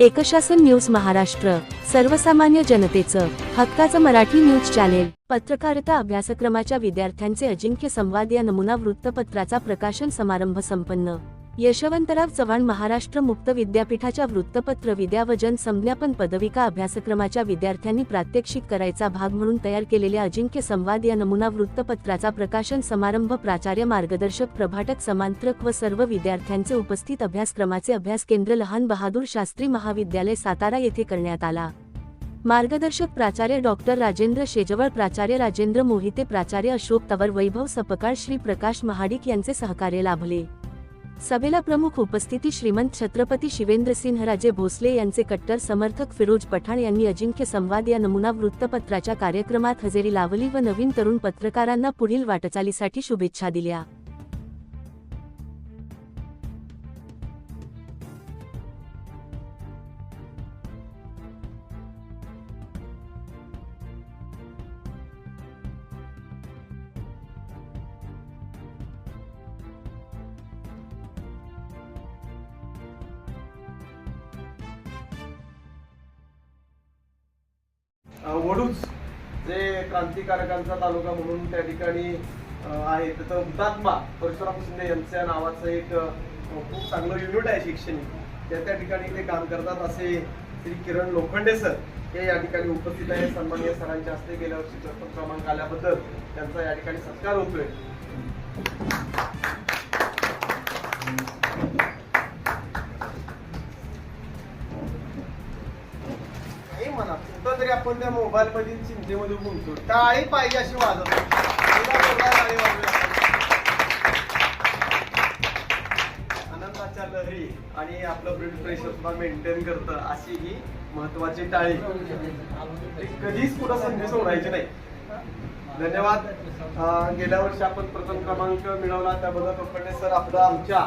एकशासन news Maharashtra सर्वसामान्य जनतेचं हक्काचं मराठी न्यूज चॅनेल. पत्रकारिता अभ्यासक्रमाच्या विद्यार्थ्यांचे अजिंक्य संवाद या नमुना वृत्तपत्राचा प्रकाशन समारंभ संपन्न. यशवंतराव चव्हाण महाराष्ट्र मुक्त विद्यापीठाच्या वृत्तपत्र विद्या व संज्ञापन पदविका अभ्यासक्रमाच्या विद्यार्थ्यांनी प्रात्यक्षिक करायचा भाग म्हणून तयार केलेल्या अजिंक्य संवाद या नमुना वृत्तपत्राचा प्रकाशन समारंभ प्राचार्य मार्गदर्शक प्रभाटक समांतरक व सर्व विद्यार्थ्यांचे उपस्थित अभ्यासक्रमाचे अभ्यास केंद्र लहान बहादूर शास्त्री महाविद्यालय सातारा येथे करण्यात आला. मार्गदर्शक प्राचार्य डॉक्टर राजेंद्र शेजवळ प्राचार्य राजेंद्र मोहिते प्राचार्य अशोक तवर वैभव सपकाळ श्री प्रकाश महाडिक यांचे सहकार्य लाभले. सभेला प्रमुख उपस्थिती श्रीमंत छत्रपती शिवेंद्रसिंहराजे भोसले यांचे कट्टर समर्थक फिरोज पठाण यांनी अजिंक्य संवाद या नमुना वृत्तपत्राच्या कार्यक्रमात हजेरी लावली व नवीन तरुण पत्रकारांना पुढील वाटचालीसाठी शुभेच्छा दिल्या. अ, वडूज जे क्रांतिकारकांचा तालुका म्हणून त्या ठिकाणी आहे. त्याचं हुतात्मा परशुराम शिंदे यांच्या नावाचं एक खूप चांगलं युनिट आहे शैक्षणिक. त्या त्या ठिकाणी ते काम करतात असे श्री किरण लोखंडे सर हे या ठिकाणी उपस्थित आहे सन्मान्य सरांच्या हस्ते गेल्या वर्षी क्रमांक आल्याबद्दल त्यांचा या ठिकाणी सत्कार होतोय. म्हणा. कुठं तरी आपण त्या मोबाईल मध्ये चिंतेमध्ये गुंतो टाळी पाहिजे अशी वाजत नाही. आनंदाच्या लहरी आणि आपलं ब्लड प्रेशर सुद्धा मेंटेन करतं अशी ही महत्वाची टाळी. कधीच कुठं संधी सोडायची नाही. धन्यवाद. गेल्या वर्षी आपण प्रथम क्रमांक मिळवला. त्याबद्दल कपडे सर आपलं आमच्या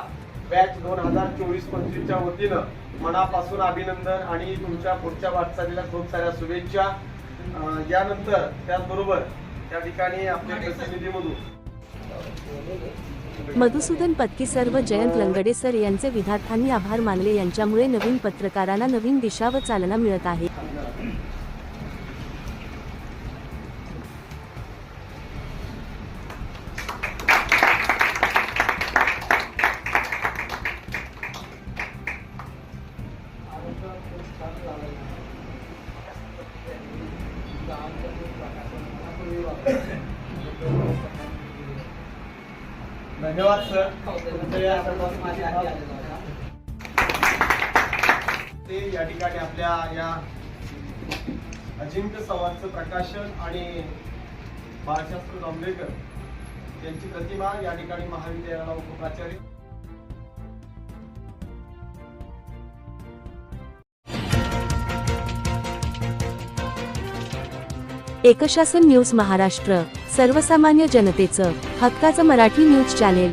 बॅच दोन हजार चोवीस पंचवीसच्या वतीनं मनापासून अभिनंदन आणि तुमच्या पुढच्या वाटचालीला खूप साऱ्या शुभेच्छा. यानंतर त्याचबरोबर त्या ठिकाणी आपले प्रतिनिधी म्हणून मधुसूदन पत्की सर व जयंत लंगडे सर यांचे विद्यार्थ्यांनी आभार मानले. यांच्यामुळे नवीन पत्रकारांना नवीन दिशा व चालना मिळत आहे. धन्यवाद सर ते या ठिकाणी आपल्या या अजिंक्य संवादचं प्रकाशन आणि बाळशास्त्र जांभेकर यांची प्रतिमा या ठिकाणी महाविद्यालयाला उपप्राचार्य एकशासन न्यूज महाराष्ट्र सर्वसामान्य जनतेचं हक्काचं मराठी न्यूज चॅनेल.